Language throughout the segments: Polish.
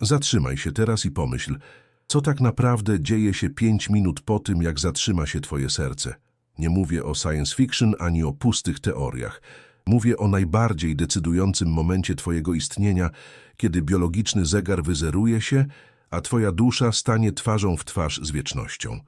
Zatrzymaj się teraz i pomyśl, co tak naprawdę dzieje się pięć minut po tym, jak zatrzyma się twoje serce. Nie mówię o science fiction ani o pustych teoriach. Mówię o najbardziej decydującym momencie twojego istnienia, kiedy biologiczny zegar wyzeruje się, a twoja dusza stanie twarzą w twarz z wiecznością.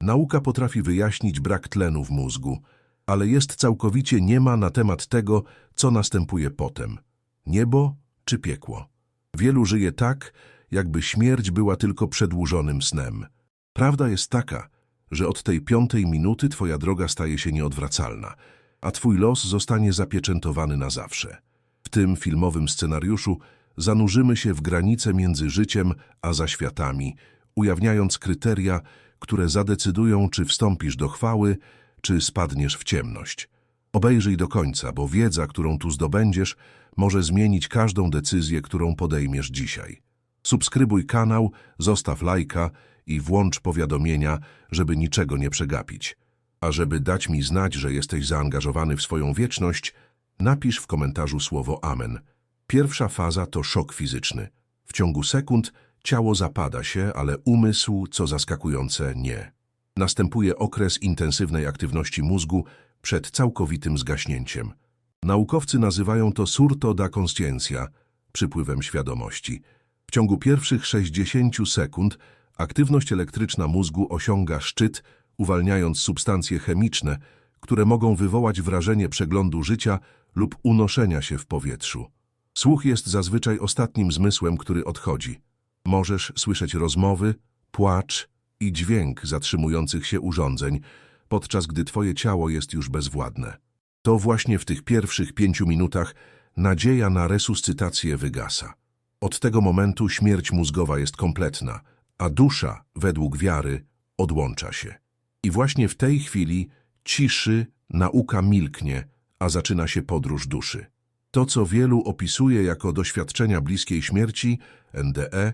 Nauka potrafi wyjaśnić brak tlenu w mózgu, ale jest całkowicie niema na temat tego, co następuje potem. Niebo czy piekło? Wielu żyje tak, jakby śmierć była tylko przedłużonym snem. Prawda jest taka, że od tej piątej minuty twoja droga staje się nieodwracalna, a twój los zostanie zapieczętowany na zawsze. W tym filmowym scenariuszu zanurzymy się w granice między życiem a zaświatami, ujawniając kryteria, które zadecydują, czy wstąpisz do chwały, czy spadniesz w ciemność. Obejrzyj do końca, bo wiedza, którą tu zdobędziesz, może zmienić każdą decyzję, którą podejmiesz dzisiaj. Subskrybuj kanał, zostaw lajka i włącz powiadomienia, żeby niczego nie przegapić. A żeby dać mi znać, że jesteś zaangażowany w swoją wieczność, napisz w komentarzu słowo Amen. Pierwsza faza to szok fizyczny. W ciągu sekund ciało zapada się, ale umysł, co zaskakujące, nie. Następuje okres intensywnej aktywności mózgu przed całkowitym zgaśnięciem. Naukowcy nazywają to surto da conscientia, przypływem świadomości. W ciągu pierwszych 60 sekund aktywność elektryczna mózgu osiąga szczyt, uwalniając substancje chemiczne, które mogą wywołać wrażenie przeglądu życia lub unoszenia się w powietrzu. Słuch jest zazwyczaj ostatnim zmysłem, który odchodzi. Możesz słyszeć rozmowy, płacz i dźwięk zatrzymujących się urządzeń, podczas gdy twoje ciało jest już bezwładne. To właśnie w tych pierwszych pięciu minutach nadzieja na resuscytację wygasa. Od tego momentu śmierć mózgowa jest kompletna, a dusza, według wiary, odłącza się. I właśnie w tej chwili ciszy nauka milknie, a zaczyna się podróż duszy. To, co wielu opisuje jako doświadczenia bliskiej śmierci, NDE,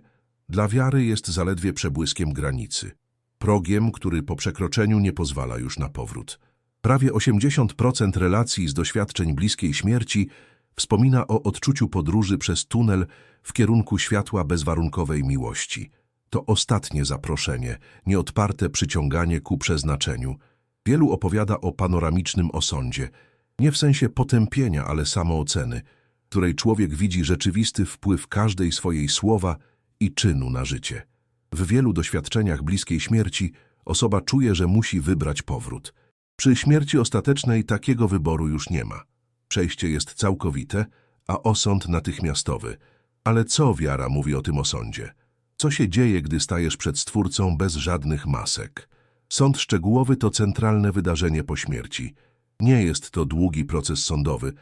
dla wiary jest zaledwie przebłyskiem granicy. Progiem, który po przekroczeniu nie pozwala już na powrót. Prawie 80% relacji z doświadczeń bliskiej śmierci wspomina o odczuciu podróży przez tunel w kierunku światła bezwarunkowej miłości. To ostatnie zaproszenie, nieodparte przyciąganie ku przeznaczeniu. Wielu opowiada o panoramicznym osądzie, nie w sensie potępienia, ale samooceny, której człowiek widzi rzeczywisty wpływ każdej swojej słowa i czynu na życie. W wielu doświadczeniach bliskiej śmierci osoba czuje, że musi wybrać powrót. Przy śmierci ostatecznej takiego wyboru już nie ma. Przejście jest całkowite, a osąd natychmiastowy. Ale co wiara mówi o tym osądzie? Co się dzieje, gdy stajesz przed Stwórcą bez żadnych masek? Sąd szczegółowy to centralne wydarzenie po śmierci. Nie jest to długi proces sądowy,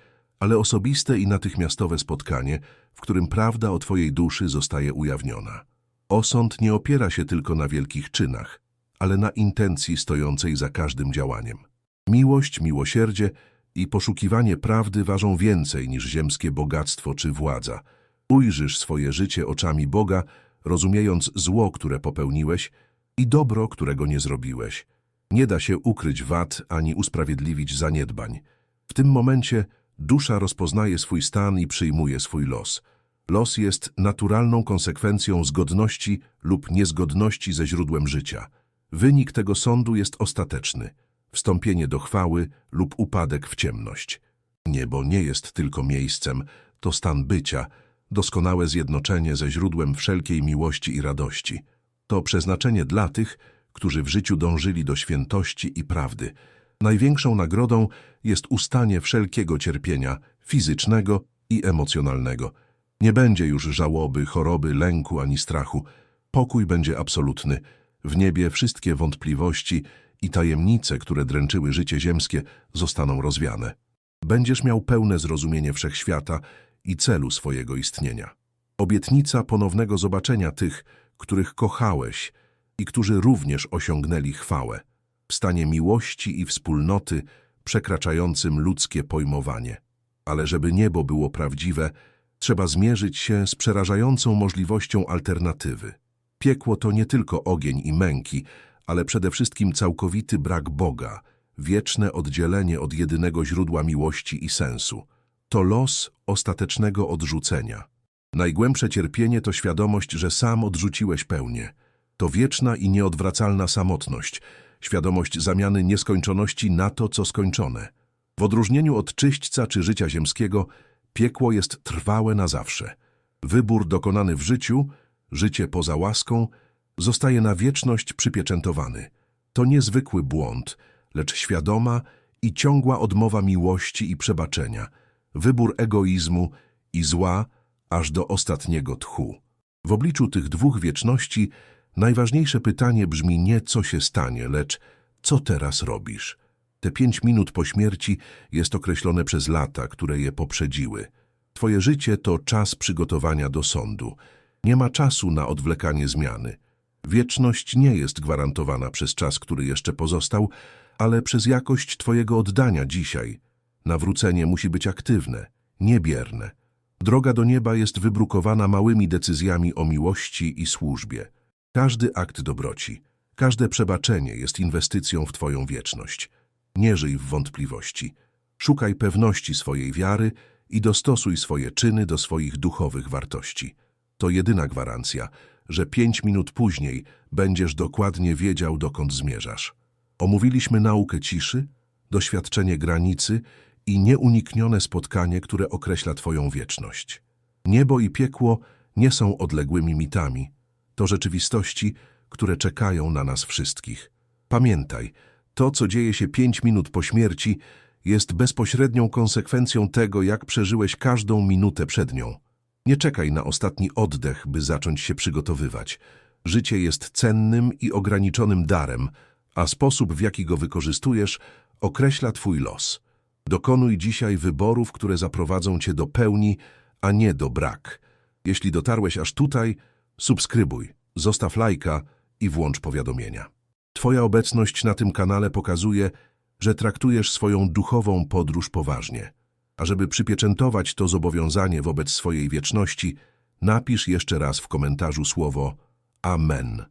ale osobiste i natychmiastowe spotkanie, w którym prawda o Twojej duszy zostaje ujawniona. Osąd nie opiera się tylko na wielkich czynach, ale na intencji stojącej za każdym działaniem. Miłość, miłosierdzie i poszukiwanie prawdy ważą więcej niż ziemskie bogactwo czy władza. Ujrzysz swoje życie oczami Boga, rozumiejąc zło, które popełniłeś i dobro, którego nie zrobiłeś. Nie da się ukryć wad ani usprawiedliwić zaniedbań. W tym momencie dusza rozpoznaje swój stan i przyjmuje swój los. Los jest naturalną konsekwencją zgodności lub niezgodności ze źródłem życia. Wynik tego sądu jest ostateczny. Wstąpienie do chwały lub upadek w ciemność. Niebo nie jest tylko miejscem, to stan bycia, doskonałe zjednoczenie ze źródłem wszelkiej miłości i radości. To przeznaczenie dla tych, którzy w życiu dążyli do świętości i prawdy. Największą nagrodą jest ustanie wszelkiego cierpienia fizycznego i emocjonalnego. Nie będzie już żałoby, choroby, lęku ani strachu. Pokój będzie absolutny. W niebie wszystkie wątpliwości i tajemnice, które dręczyły życie ziemskie, zostaną rozwiane. Będziesz miał pełne zrozumienie wszechświata i celu swojego istnienia. Obietnica ponownego zobaczenia tych, których kochałeś i którzy również osiągnęli chwałę, w stanie miłości i wspólnoty przekraczającym ludzkie pojmowanie. Ale żeby niebo było prawdziwe, trzeba zmierzyć się z przerażającą możliwością alternatywy. Piekło to nie tylko ogień i męki, ale przede wszystkim całkowity brak Boga, wieczne oddzielenie od jedynego źródła miłości i sensu. To los ostatecznego odrzucenia. Najgłębsze cierpienie to świadomość, że sam odrzuciłeś pełnię. To wieczna i nieodwracalna samotność, świadomość zamiany nieskończoności na to, co skończone. W odróżnieniu od czyśćca czy życia ziemskiego, piekło jest trwałe na zawsze. Wybór dokonany w życiu, życie poza łaską, zostaje na wieczność przypieczętowany. To niezwykły błąd, lecz świadoma i ciągła odmowa miłości i przebaczenia, wybór egoizmu i zła aż do ostatniego tchu. W obliczu tych dwóch wieczności najważniejsze pytanie brzmi nie co się stanie, lecz co teraz robisz. Te pięć minut po śmierci jest określone przez lata, które je poprzedziły. Twoje życie to czas przygotowania do sądu. Nie ma czasu na odwlekanie zmiany. Wieczność nie jest gwarantowana przez czas, który jeszcze pozostał, ale przez jakość Twojego oddania dzisiaj. Nawrócenie musi być aktywne, niebierne. Droga do nieba jest wybrukowana małymi decyzjami o miłości i służbie. Każdy akt dobroci, każde przebaczenie jest inwestycją w Twoją wieczność. Nie żyj w wątpliwości. Szukaj pewności swojej wiary i dostosuj swoje czyny do swoich duchowych wartości. To jedyna gwarancja, że pięć minut później będziesz dokładnie wiedział, dokąd zmierzasz. Omówiliśmy naukę ciszy, doświadczenie granicy i nieuniknione spotkanie, które określa Twoją wieczność. Niebo i piekło nie są odległymi mitami. To rzeczywistości, które czekają na nas wszystkich. Pamiętaj, to, co dzieje się pięć minut po śmierci, jest bezpośrednią konsekwencją tego, jak przeżyłeś każdą minutę przed nią. Nie czekaj na ostatni oddech, by zacząć się przygotowywać. Życie jest cennym i ograniczonym darem, a sposób, w jaki go wykorzystujesz, określa Twój los. Dokonuj dzisiaj wyborów, które zaprowadzą Cię do pełni, a nie do brak. Jeśli dotarłeś aż tutaj, subskrybuj, zostaw lajka i włącz powiadomienia. Twoja obecność na tym kanale pokazuje, że traktujesz swoją duchową podróż poważnie. A żeby przypieczętować to zobowiązanie wobec swojej wieczności, napisz jeszcze raz w komentarzu słowo Amen.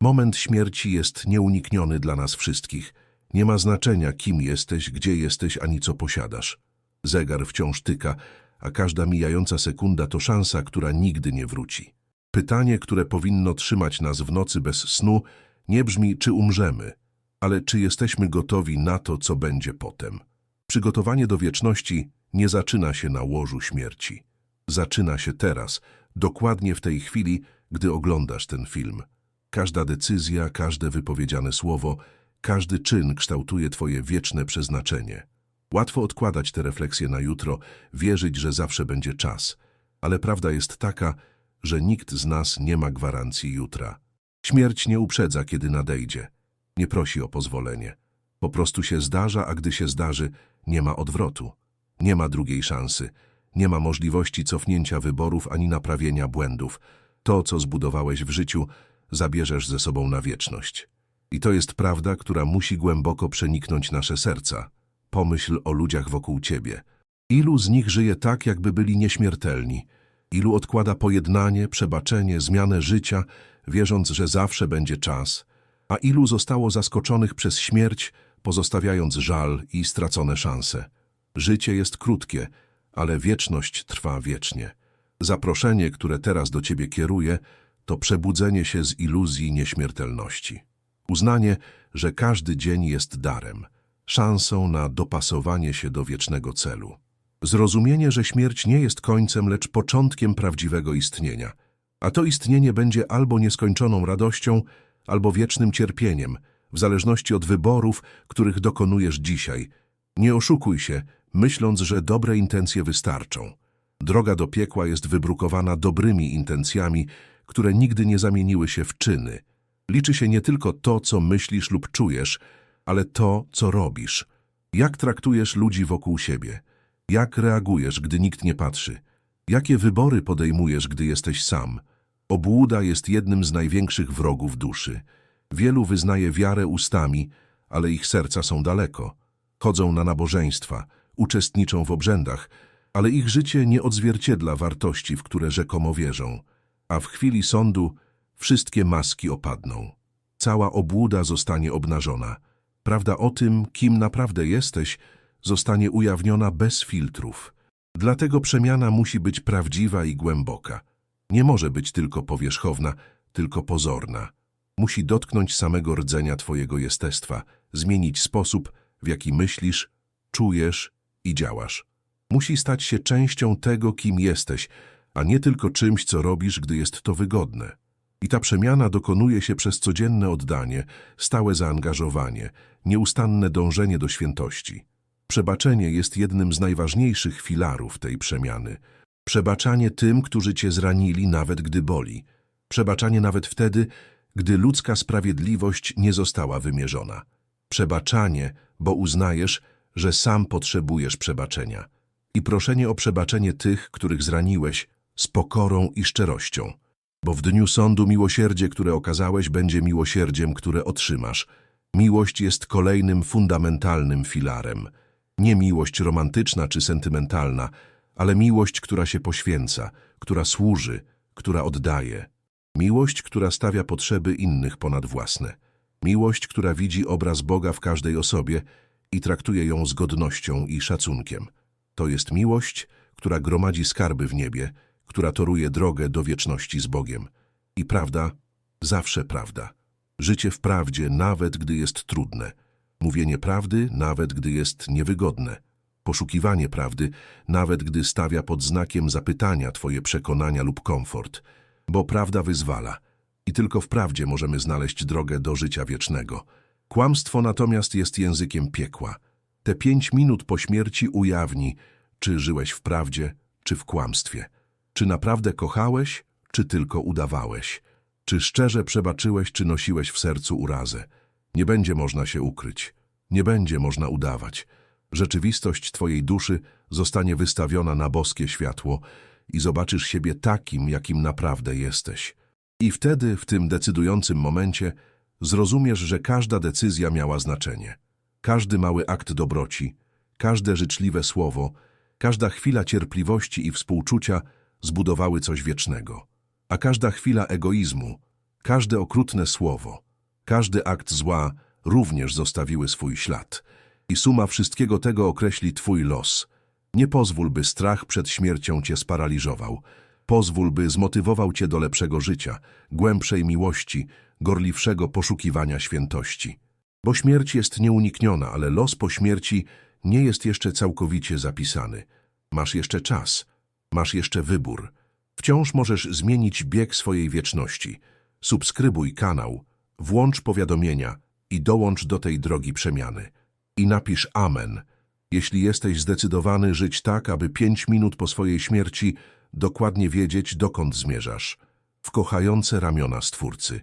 Moment śmierci jest nieunikniony dla nas wszystkich. Nie ma znaczenia, kim jesteś, gdzie jesteś, ani co posiadasz. Zegar wciąż tyka, a każda mijająca sekunda to szansa, która nigdy nie wróci. Pytanie, które powinno trzymać nas w nocy bez snu, nie brzmi, czy umrzemy, ale czy jesteśmy gotowi na to, co będzie potem. Przygotowanie do wieczności nie zaczyna się na łożu śmierci. Zaczyna się teraz, dokładnie w tej chwili, gdy oglądasz ten film. Każda decyzja, każde wypowiedziane słowo, każdy czyn kształtuje Twoje wieczne przeznaczenie. Łatwo odkładać te refleksje na jutro, wierzyć, że zawsze będzie czas. Ale prawda jest taka, że nikt z nas nie ma gwarancji jutra. Śmierć nie uprzedza, kiedy nadejdzie. Nie prosi o pozwolenie. Po prostu się zdarza, a gdy się zdarzy, nie ma odwrotu. Nie ma drugiej szansy. Nie ma możliwości cofnięcia wyborów ani naprawienia błędów. To, co zbudowałeś w życiu, zabierzesz ze sobą na wieczność. I to jest prawda, która musi głęboko przeniknąć nasze serca. Pomyśl o ludziach wokół ciebie. Ilu z nich żyje tak, jakby byli nieśmiertelni? Ilu odkłada pojednanie, przebaczenie, zmianę życia, wierząc, że zawsze będzie czas? A ilu zostało zaskoczonych przez śmierć, pozostawiając żal i stracone szanse? Życie jest krótkie, ale wieczność trwa wiecznie. Zaproszenie, które teraz do ciebie kieruję, to przebudzenie się z iluzji nieśmiertelności. Uznanie, że każdy dzień jest darem, szansą na dopasowanie się do wiecznego celu. Zrozumienie, że śmierć nie jest końcem, lecz początkiem prawdziwego istnienia. A to istnienie będzie albo nieskończoną radością, albo wiecznym cierpieniem, w zależności od wyborów, których dokonujesz dzisiaj. Nie oszukuj się, myśląc, że dobre intencje wystarczą. Droga do piekła jest wybrukowana dobrymi intencjami, które nigdy nie zamieniły się w czyny. Liczy się nie tylko to, co myślisz lub czujesz, ale to, co robisz. Jak traktujesz ludzi wokół siebie? Jak reagujesz, gdy nikt nie patrzy? Jakie wybory podejmujesz, gdy jesteś sam? Obłuda jest jednym z największych wrogów duszy. Wielu wyznaje wiarę ustami, ale ich serca są daleko. Chodzą na nabożeństwa, uczestniczą w obrzędach, ale ich życie nie odzwierciedla wartości, w które rzekomo wierzą. A w chwili sądu wszystkie maski opadną. Cała obłuda zostanie obnażona. Prawda o tym, kim naprawdę jesteś, zostanie ujawniona bez filtrów. Dlatego przemiana musi być prawdziwa i głęboka. Nie może być tylko powierzchowna, tylko pozorna. Musi dotknąć samego rdzenia twojego jestestwa, zmienić sposób, w jaki myślisz, czujesz i działasz. Musi stać się częścią tego, kim jesteś, a nie tylko czymś, co robisz, gdy jest to wygodne. I ta przemiana dokonuje się przez codzienne oddanie, stałe zaangażowanie, nieustanne dążenie do świętości. Przebaczenie jest jednym z najważniejszych filarów tej przemiany. Przebaczanie tym, którzy cię zranili, nawet gdy boli. Przebaczanie nawet wtedy, gdy ludzka sprawiedliwość nie została wymierzona. Przebaczanie, bo uznajesz, że sam potrzebujesz przebaczenia. I proszenie o przebaczenie tych, których zraniłeś, z pokorą i szczerością. Bo w dniu sądu miłosierdzie, które okazałeś, będzie miłosierdziem, które otrzymasz. Miłość jest kolejnym fundamentalnym filarem. Nie miłość romantyczna czy sentymentalna, ale miłość, która się poświęca, która służy, która oddaje. Miłość, która stawia potrzeby innych ponad własne. Miłość, która widzi obraz Boga w każdej osobie i traktuje ją z godnością i szacunkiem. To jest miłość, która gromadzi skarby w niebie, która toruje drogę do wieczności z Bogiem. I prawda, zawsze prawda. Życie w prawdzie, nawet gdy jest trudne. Mówienie prawdy, nawet gdy jest niewygodne. Poszukiwanie prawdy, nawet gdy stawia pod znakiem zapytania Twoje przekonania lub komfort. Bo prawda wyzwala. I tylko w prawdzie możemy znaleźć drogę do życia wiecznego. Kłamstwo natomiast jest językiem piekła. Te pięć minut po śmierci ujawni, czy żyłeś w prawdzie, czy w kłamstwie. Czy naprawdę kochałeś, czy tylko udawałeś? Czy szczerze przebaczyłeś, czy nosiłeś w sercu urazę? Nie będzie można się ukryć. Nie będzie można udawać. Rzeczywistość Twojej duszy zostanie wystawiona na boskie światło i zobaczysz siebie takim, jakim naprawdę jesteś. I wtedy, w tym decydującym momencie, zrozumiesz, że każda decyzja miała znaczenie. Każdy mały akt dobroci, każde życzliwe słowo, każda chwila cierpliwości i współczucia zbudowały coś wiecznego. A każda chwila egoizmu, każde okrutne słowo, każdy akt zła również zostawiły swój ślad. I suma wszystkiego tego określi Twój los. Nie pozwól, by strach przed śmiercią Cię sparaliżował. Pozwól, by zmotywował Cię do lepszego życia, głębszej miłości, gorliwszego poszukiwania świętości. Bo śmierć jest nieunikniona, ale los po śmierci nie jest jeszcze całkowicie zapisany. Masz jeszcze czas, masz jeszcze wybór. Wciąż możesz zmienić bieg swojej wieczności. Subskrybuj kanał, włącz powiadomienia i dołącz do tej drogi przemiany. I napisz Amen, jeśli jesteś zdecydowany żyć tak, aby pięć minut po swojej śmierci dokładnie wiedzieć, dokąd zmierzasz. W kochające ramiona Stwórcy.